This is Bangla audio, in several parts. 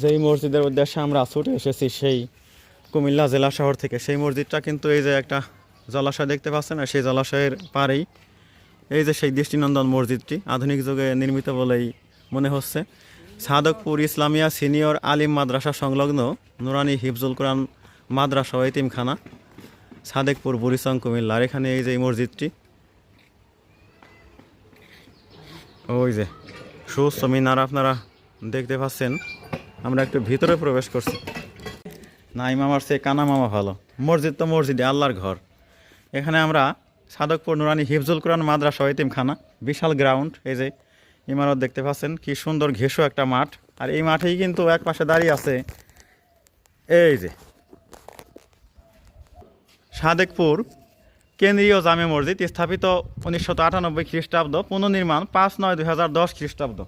যেই মসজিদের উদ্দেশ্যে আমরা ছুটে এসেছি সেই কুমিল্লা জেলা শহর থেকে, সেই মসজিদটা কিন্তু এই যে একটা জলাশয় দেখতে পাচ্ছেন, আর সেই জলাশয়ের পারেই এই যে সেই দৃষ্টিনন্দন মসজিদটি আধুনিক যুগে নির্মিত বলেই মনে হচ্ছে। সাদকপুর ইসলামিয়া সিনিয়র আলিম মাদ্রাসা সংলগ্ন নুরানি হিফজুল কোরআন মাদ্রাসা ও এতিমখানা, সাদেকপুর, বুড়িচং, কুমিল্লা। আর এখানে এই যে মসজিদটি, ওই যে সুস্থ মিনার আপনারা দেখতে পাচ্ছেন। আমরা একটু ভিতরে প্রবেশ করছি। নাই মামার সে কানা মামা ভালো। মসজিদ তো মসজিদে, আল্লাহর ঘর। এখানে আমরা সাদকপুর নুরানি হিফজুল কোরআন মাদ্রাসা এতিমখানা, বিশাল গ্রাউন্ড, এই যে ইমারত দেখতে পাচ্ছেন, কি সুন্দর ঘেসো একটা মাঠ। আর এই মাঠেই কিন্তু এক পাশে দাঁড়িয়ে আছে, এই যে সাদেকপুর কেন্দ্রীয় জামে মসজিদ, স্থাপিত উনিশশো আটানব্বই খ্রিস্টাব্দ, পুনর্নির্মাণ পাঁচ নয় দুই হাজার দশ খ্রিস্টাব্দ।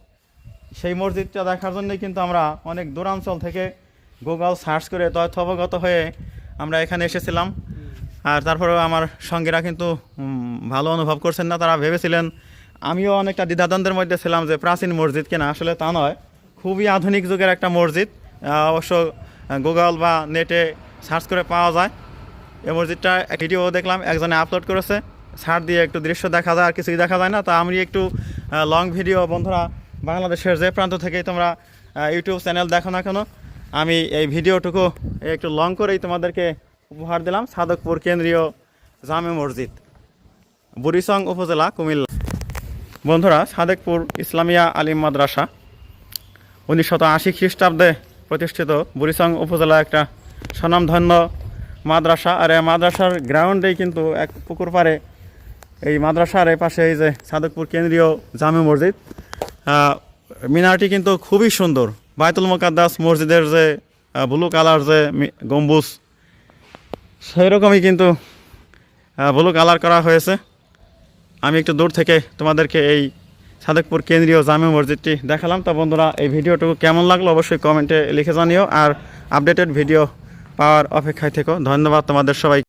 সেই মসজিদটা দেখার জন্যই কিন্তু আমরা অনেক দূরাঞ্চল থেকে গুগল সার্চ করে তথ্য অবগত হয়ে আমরা এখানে এসেছিলাম। আর তারপরেও আমার সঙ্গীরা কিন্তু ভালো অনুভব করছেন না, তারা ভেবেছিলেন আমিও অনেকটা দ্বিধাদ্বন্দ্বের মধ্যে ছিলাম যে প্রাচীন মসজিদ কিনা। আসলে তা নয়, খুবই আধুনিক যুগের একটা মসজিদ। অবশ্য গুগল বা নেটে সার্চ করে পাওয়া যায়। এই মসজিদটা ভিডিও দেখলাম, একজনে আপলোড করেছে। ছাড় দিয়ে একটু দৃশ্য দেখা যায়, আর কিছুই দেখা যায় না। তা আমি একটু লং ভিডিও বন্ধুরা বাংলাদেশের যে প্রান্ত থেকে তোমরা ইউটিউব চ্যানেল দেখো না কেন, আমি এই ভিডিওটুকু একটু লং করেই তোমাদেরকে উপহার দিলাম, সাদকপুর কেন্দ্রীয় জামে মসজিদ, বুড়িচং উপজেলা, কুমিল্লা। বন্ধুরা, সাদেকপুর ইসলামিয়া আলিম মাদ্রাসা উনিশশত আশি খ্রিস্টাব্দে প্রতিষ্ঠিত বুড়িচং উপজেলা একটা স্বনামধন্য মাদ্রাসা, আর এই মাদ্রাসার গ্রাউন্ডেই কিন্তু এক পুকুর পাড়ে এই মাদ্রাসার এই পাশে এই যে সাদকপুর কেন্দ্রীয় জামে মসজিদ মিনারটি কিন্তু খুবই সুন্দর। বায়তুল মোকাদ্দাস মসজিদের যে ব্লু কালার যে গম্বুজ সেই রকমই কিন্তু ব্লু কালার করা হয়েছে। আমি একটু দূর থেকে তোমাদেরকে এই সাদেকপুর কেন্দ্রীয় জামে মসজিদটি দেখালাম। তো বন্ধুরা, এই ভিডিওটুকু কেমন লাগল অবশ্যই কমেন্টে লিখে জানিও। আর আপডেটেড ভিডিও পাওয়ার অপেক্ষায় থেকো। ধন্যবাদ তোমাদের সবাই